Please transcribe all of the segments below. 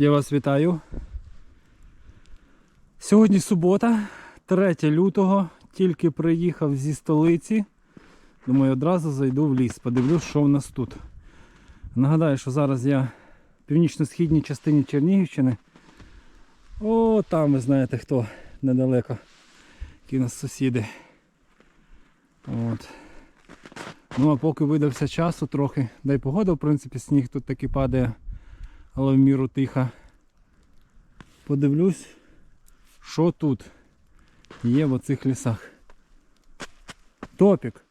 Я вас вітаю. Сьогодні субота, 3 лютого. Тільки приїхав зі столиці. Думаю, одразу зайду в ліс, подивлюсь, що в нас тут. Нагадаю, що зараз я в північно-східній частині Чернігівщини. О, там ви знаєте хто недалеко. Які у нас сусіди. От. Ну а поки видався часу трохи, да й погода, в принципі, сніг тут таки падає, але в міру тиха. Подивлюсь, що тут є в оцих лісах. Топік.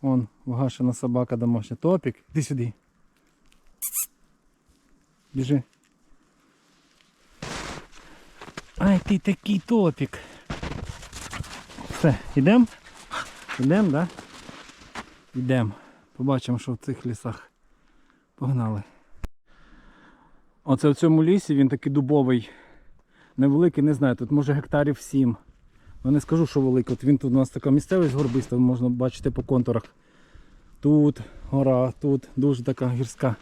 Вон вгашена собака домашня. Топік. Іди сюди. Біжи. Ай ти такий топік. Все, йдемо? Йдемо, да? Йдемо. Побачимо, що в цих лісах. Погнали. Оце в цьому лісі він такий дубовий. Невеликий, не знаю, тут може гектарів 7. Я не скажу, що великий. От він тут у нас така місцевість горбиста, можна бачити по контурах. Тут гора, тут дуже така гірська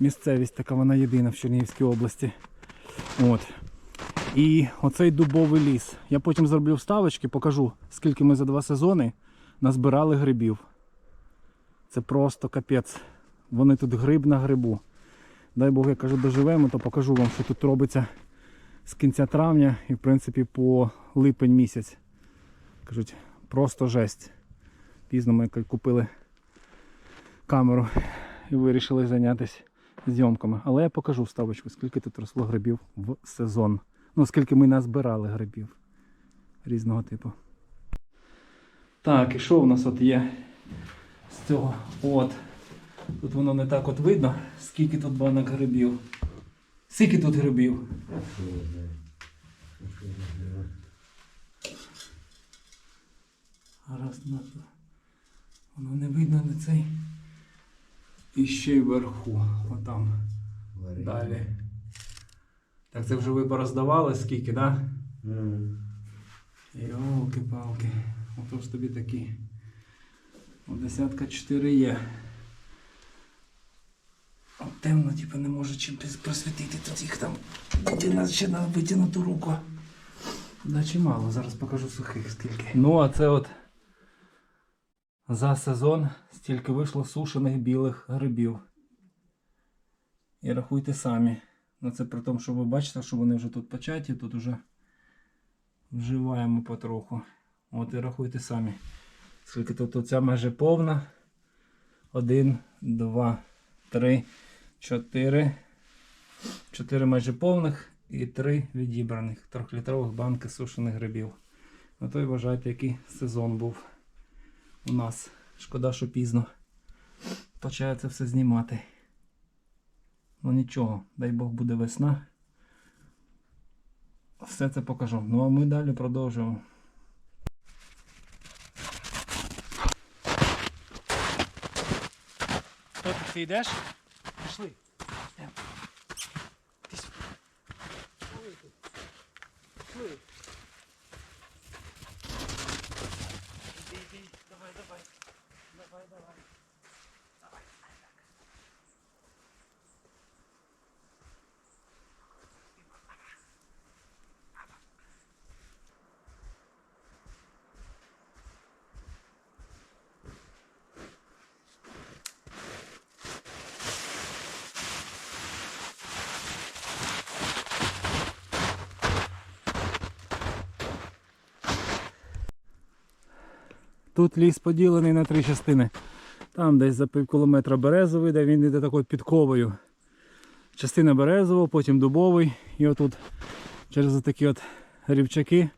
місцевість, така вона єдина в Чернігівській області. От. І оцей дубовий ліс. Я потім зроблю вставочки, покажу, скільки ми за два сезони назбирали грибів. Це просто капець. Вони тут гриб на грибу. Дай Бог, я кажу, доживемо, то покажу вам, що тут робиться з кінця травня і в принципі по липень місяць. Кажуть, просто жесть. Пізно ми купили камеру і вирішили зайнятися зйомками. Але я покажу вставочку, скільки тут росло грибів в сезон. Ну, скільки ми назбирали грибів різного типу. Так, і що у нас от є з цього? От. Тут воно не так от видно, скільки тут банок грибів. Скільки тут грибів? Раз, два, три. Воно не видно на цей. І ще й вверху. Отам. Далі. Так це вже ви пороздавали скільки, так? Да? Йолки-палки. Ото ж тобі такі. О, десятка 4 є. Темно, типу, не може чим просвітити тут їх там. Дитина ще на витягнуту руку. Да чимало, зараз покажу сухих скільки. Ну, а це от за сезон стільки вийшло сушених білих грибів. І рахуйте самі. Ну це при тому, що ви бачите, що вони вже тут початі, тут вже вживаємо потроху. От і рахуйте самі. Скільки тут оця майже повна. Один, два, три, чотири. Чотири майже повних і три відібраних трьохлітрових банки сушених грибів. На то й вважайте, який сезон був у нас. Шкода, що пізно. Почає це все знімати. Ну нічого, дай Бог буде весна. Все це покажу. Ну а ми далі продовжуємо. Хто ти йдеш? Пішли. Йдемо. Ти сюди. Пішли тут. Пішли. Іди, іди. Давай, давай. Давай, давай. Давай. Тут ліс поділений на три частини. Там десь за пів кілометра березовий, де він йде такою підковою. Частина березового, потім дубовий. І отут через такі от рівчаки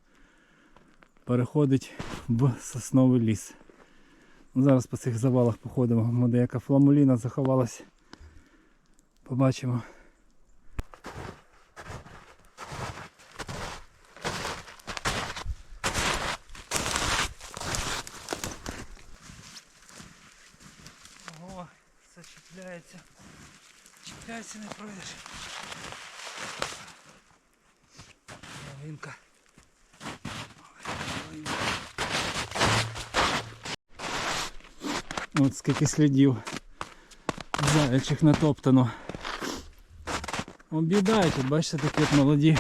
переходить в сосновий ліс. Ну, Зараз по цих завалах походимо. Може деяка фламуліна заховалась. Побачимо. Ого, все чіпляється. Чіпляється, не пройдеш. Малинка. От скільки слідів заячих натоптано. Об'їдають, от бачите, такі от молоді.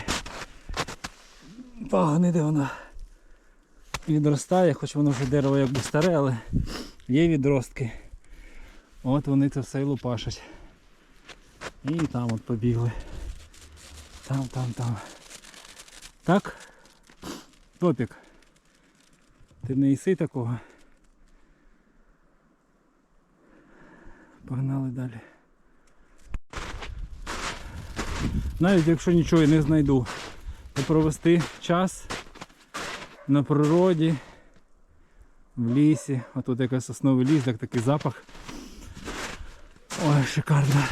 Пагони, де вона відростає, хоч воно вже дерево якби старе, але є відростки. От вони це все і лупашать. І там от побігли. Там, там, там. Так? Топік. Ти не їси такого. Погнали далі. Навіть якщо нічого не знайду, то провести час на природі, в лісі. А тут якийсь сосновий ліс, так такий запах. Ой, шикарно.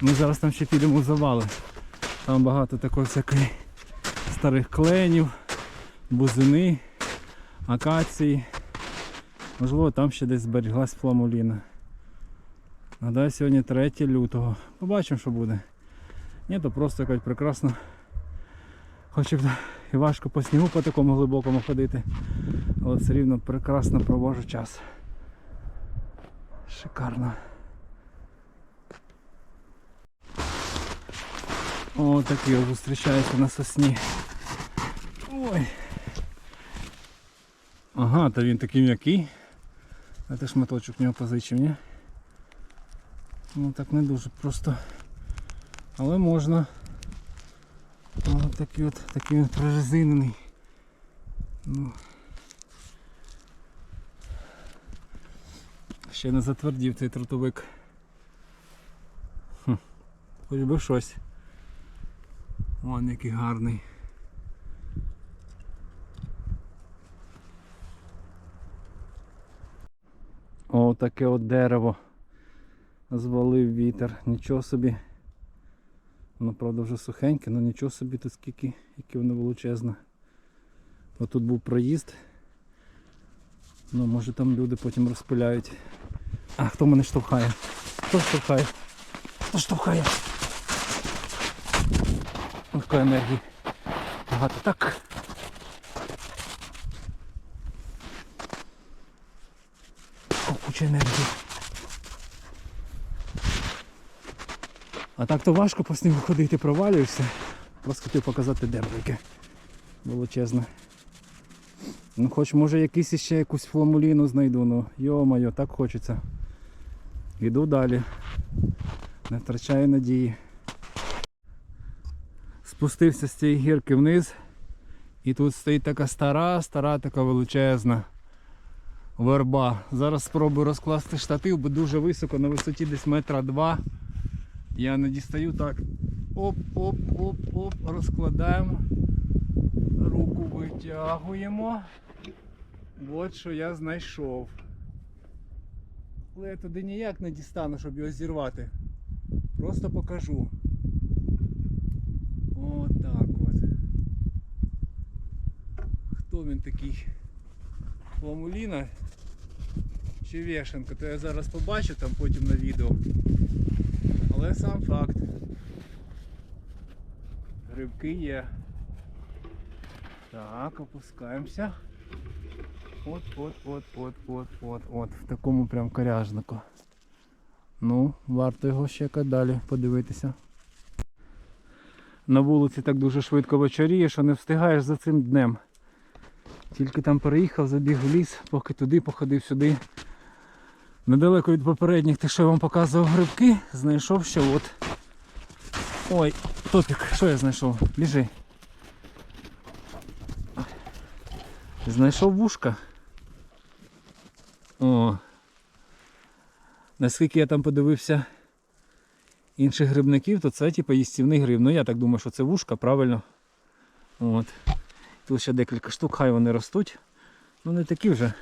Ми зараз там ще підемо в завали. Там багато такої всякої старих кленів, бузини, акації. Можливо, там ще десь зберіглась фламуліна. Гадаю, сьогодні 3 лютого. Побачимо, що буде. Ні, то просто якась прекрасна. Хоч і важко по снігу по такому глибокому ходити. Але все рівно прекрасно провожу час. Шикарно. О, такі зустрічаються на сосні. Ой. Ага, то він такий м'який. А шматочок в нього позичив, ні? Ну так не дуже просто. Але можна. О, такий от такий він прорезинений. Ну. Ще не затвердів цей трутовик. Хм. Хоч би щось. Вон який гарний. О, таке от дерево. Звалив вітер. Нічого собі. Воно правда вже сухеньке, але нічого собі тут скільки, яке воно величезне. Отут був проїзд. Ну, може там люди потім розпиляють. А хто мене штовхає? Хто штовхає? Хто штовхає? Легкої енергії. Багато так. Куча енергії. А так то важко по снігу ходити, провалюєшся. Просто хотів показати яке величезне. Ну хоч може якийсь іще якусь фламуліну знайду, ну йо-моє, так хочеться. Іду далі. Не втрачаю надії. Спустився з цієї гірки вниз. І тут стоїть така стара, стара, така величезна верба. Зараз спробую розкласти штатив, бо дуже високо, на висоті десь метра два. Я не дістаю так. Оп-оп-оп-оп, розкладаємо. Руку витягуємо. От що я знайшов. Але я туди ніяк не дістану, щоб його зірвати. Просто покажу. Отак от. Він такий? Фламуліна чи вешенка, то я зараз побачу там потім на відео. Але сам факт. Грибки є. Так, опускаємося. От, от, от, от, от, от, от. В такому прям коряжнику. Ну, варто його ще далі подивитися. На вулиці так дуже швидко вечоріє, що не встигаєш за цим днем. Тільки там переїхав, забіг в ліс, поки туди походив сюди. Недалеко від попередніх, те, що я вам показував грибки, знайшов ще от. Ой, топік, що я знайшов? Біжи. Знайшов вушка. О. Наскільки я там подивився інших грибників, то це типу їстівний гриб. Ну я так думаю, що це вушка, правильно. От. Тут ще декілька штук, хай вони ростуть. Ну не такі вже.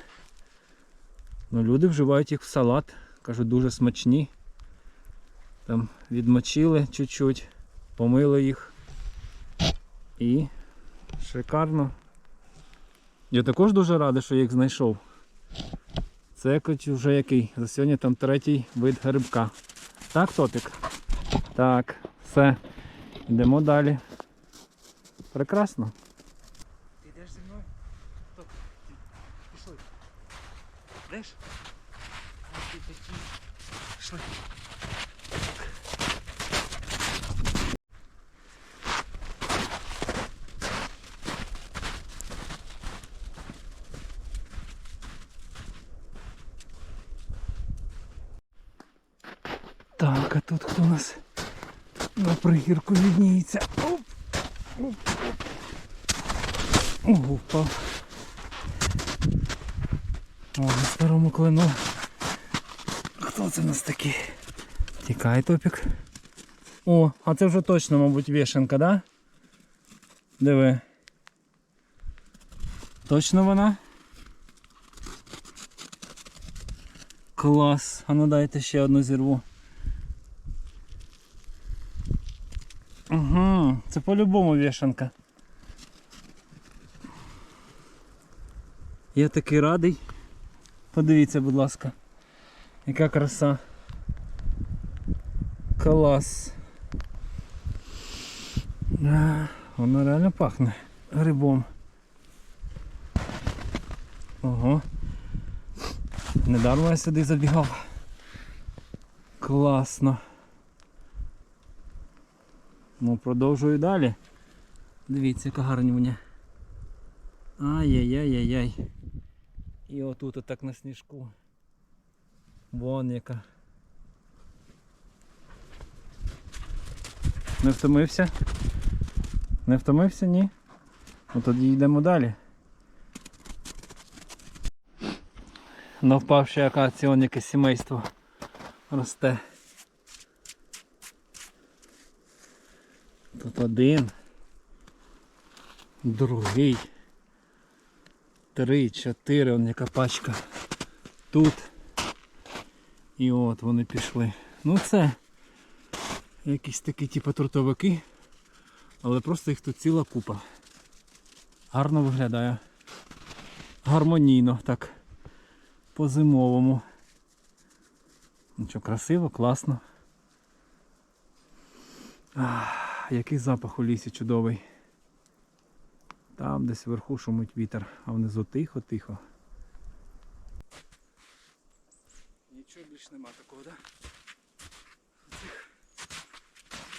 Ну, люди вживають їх в салат. Кажуть, дуже смачні. Там відмочили чуть-чуть, помили їх. І шикарно. Я також дуже радий, що я їх знайшов. Це вже який. За сьогодні там третій вид грибка. Так, топік? Так, все. Йдемо далі. Прекрасно. Знаєш? Ось тут такі шли. Так, а тут хто у нас на пригірку відніється? Оп! Оп! Оп! Ого, впав. О, на старому клину. Хто це в нас такий? Тікай, топік. О, а це вже точно, мабуть, вішенка, да? Диви. Точно вона? Клас. А ну дайте ще одну зірву. Угу, це по-любому вішанка. Я такий радий. Подивіться, будь ласка. Яка краса. Клас. Воно реально пахне грибом. Ого. Недармо я сюди забігав. Класно. Ну, продовжую далі. Дивіться, яка гарнюня. Ай-яй-яй-яй-яй. І отут отак на сніжку. Вон яка. Не втомився? Не втомився, ні? Ну тоді йдемо далі. На впавшій акації он яке сімейство росте. Тут один, другий, три, чотири, он яка пачка. Тут. І от вони пішли. Ну це якісь такі типу трутовики, але просто їх тут ціла купа. Гарно виглядає. Гармонійно так. По-зимовому. Що, красиво, класно. Ах, який запах у лісі чудовий. Там десь вверху шумить вітер, а внизу тихо-тихо. Нічого більш нема такого, так? Да? цих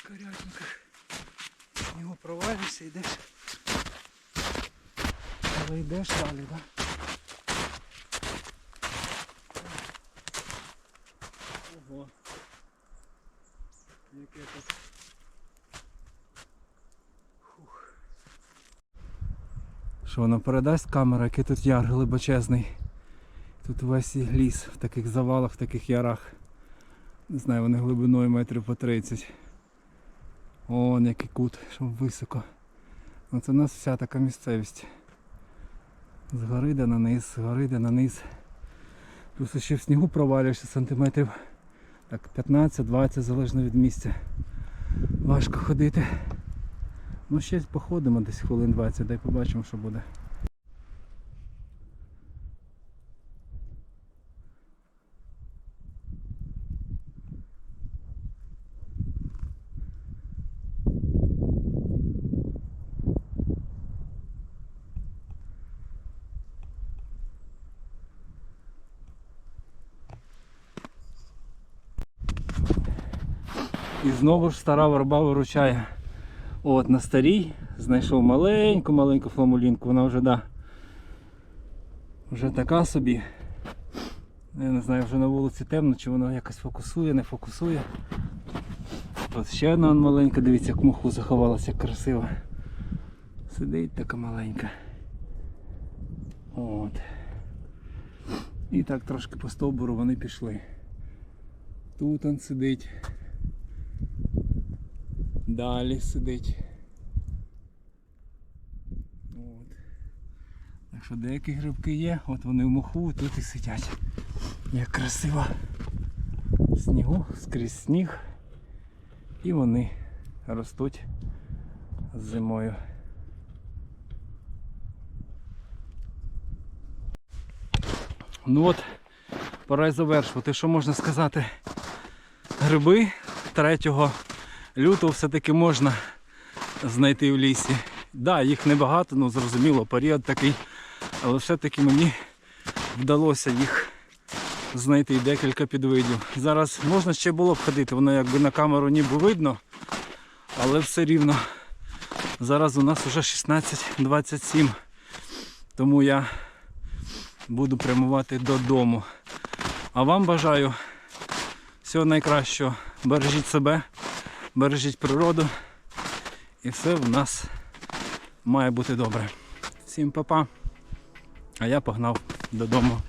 корячниках. В нього провалишся, йдеш. Але йдеш далі? Да? Ого. Яке тут. Що воно передасть камера, який тут яр глибочезний. Тут весь ліс в таких завалах, в таких ярах. Не знаю, вони глибиною метрів по 30. Вон який кут, що високо. Ну це у нас вся така місцевість. Згори де на низ, згори де на низ. Плюс ще в снігу провалюєшся сантиметрів так 15-20 залежно від місця. Важко ходити. Ну ще походимо десь хвилин 20, дай побачимо що буде. І знову ж стара верба виручає. От на старій знайшов маленьку-маленьку фламулінку, вона вже да, вже така собі. Я не знаю, вже на вулиці темно, чи вона якось фокусує, не фокусує. От ще одна маленька, дивіться, як муху заховалася, як красиво. Сидить така маленька. От. І так трошки по стовбуру вони пішли. Тут он сидить. Далі сидить. От. Так що деякі грибки є, от вони в моху тут і сидять. Як красиво. Снігу, скрізь сніг. І вони ростуть зимою. Ну от, пора й завершувати. Що можна сказати? Гриби 3 лютого все-таки можна знайти в лісі. Так, да, їх небагато, ну зрозуміло, період такий. Але все-таки мені вдалося їх знайти декілька підвидів. Зараз можна ще було б ходити, воно якби на камеру ніби видно, але все рівно. Зараз у нас вже 16.27. Тому я буду прямувати додому. А вам бажаю Всього найкращого. Бережіть себе, бережіть природу. І все в нас має бути добре. Всім па-па. А я погнав додому